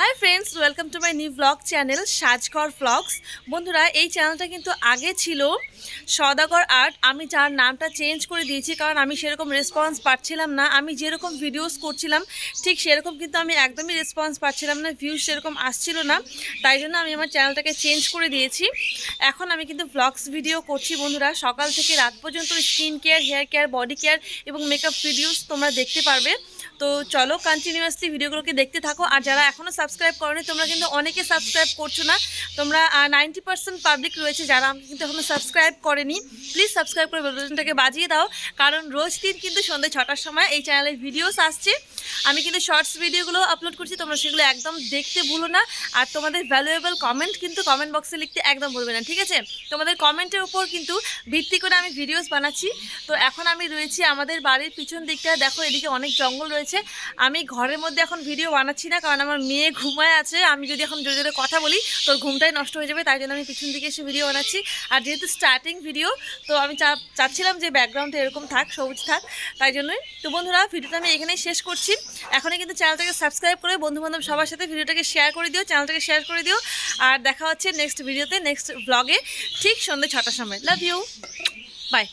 Hi friends welcome to my new blog channel সাজকর blogs বন্ধুরা, এই চ্যানেলটা কিন্তু আগে ছিল সদাগর আর্ট। আমি যার নামটা চেঞ্জ করে দিয়েছি, কারণ আমি সেরকম রেসপন্স পাচ্ছিলাম না। আমি যেরকম ভিডিওস করছিলাম, ঠিক সেরকম কিন্তু আমি একদমই রেসপন্স পাচ্ছিলাম না ভিউজ সেরকম আসছিল না। তাই জন্য আমি আমার চ্যানেলটাকে চেঞ্জ করে দিয়েছি। এখন আমি কিন্তু ব্লগস ভিডিও করছি বন্ধুরা। সকাল থেকে রাত পর্যন্ত skin care hair care body care এবং মেকআপ ভিডিওস তোমরা দেখতে পারবে। তো চলো কন্টিনিউয়াসলি ভিডিওগুলোকে দেখতে থাকো। আর যারা এখনও সাবস্ক্রাইব করোনি, তোমরা কিন্তু অনেকে সাবস্ক্রাইব করছ না। তোমরা নাইনটি পার্সেন্ট পাবলিক রয়েছে যারা কিন্তু এখনও সাবস্ক্রাইব করেনি। প্লিজ সাবস্ক্রাইব করে বেলবটনটাকে বাজিয়ে দাও। কারণ রোজ দিন কিন্তু সন্ধ্যে ছটার সময় এই চ্যানেলের ভিডিওস আসছে। আমি কিন্তু শর্টস ভিডিওগুলো আপলোড করছি, তোমরা সেগুলো একদম দেখতে ভুলো না। আর তোমাদের ভ্যালুয়েবল কমেন্ট কিন্তু কমেন্ট বক্সে লিখতে একদম ভুলবে না, ঠিক আছে? তোমাদের কমেন্টের উপর কিন্তু ভিত্তি করে আমি ভিডিওস বানাচ্ছি। তো এখন আমি রয়েছি আমাদের বাড়ির পিছন দিকটা। দেখো, এদিকে অনেক জঙ্গল রয়েছে। আমি ঘরের মধ্যে এখন ভিডিও বানাচ্ছি না, কারণ আমার মেয়ে ঘুমায় আছে। আমি যদি এখন জোরে জোরে কথা বলি তোর ঘুমটাই নষ্ট হয়ে যাবে, তাই জন্য আমি পিছন দিকে এসে ভিডিও বানাচ্ছি। আর যেহেতু স্টার্টিং ভিডিও তো আমি চাচ্ছিলাম যে ব্যাকগ্রাউন্ডে এরকম থাক, সবুজ থাক, তাই জন্যই। তো বন্ধুরা ভিডিওটা আমি এখানেই শেষ করছি। এখনই কিন্তু চ্যানেলটাকে সাবস্ক্রাইব করে বন্ধু বান্ধব সবার সাথে ভিডিওটাকে শেয়ার করে দিও, চ্যানেলটাকে শেয়ার করে দিও। আর দেখা হচ্ছে নেক্সট ভিডিওতে নেক্সট ব্লগে ঠিক সন্ধ্যে ছটার সময়। Love you by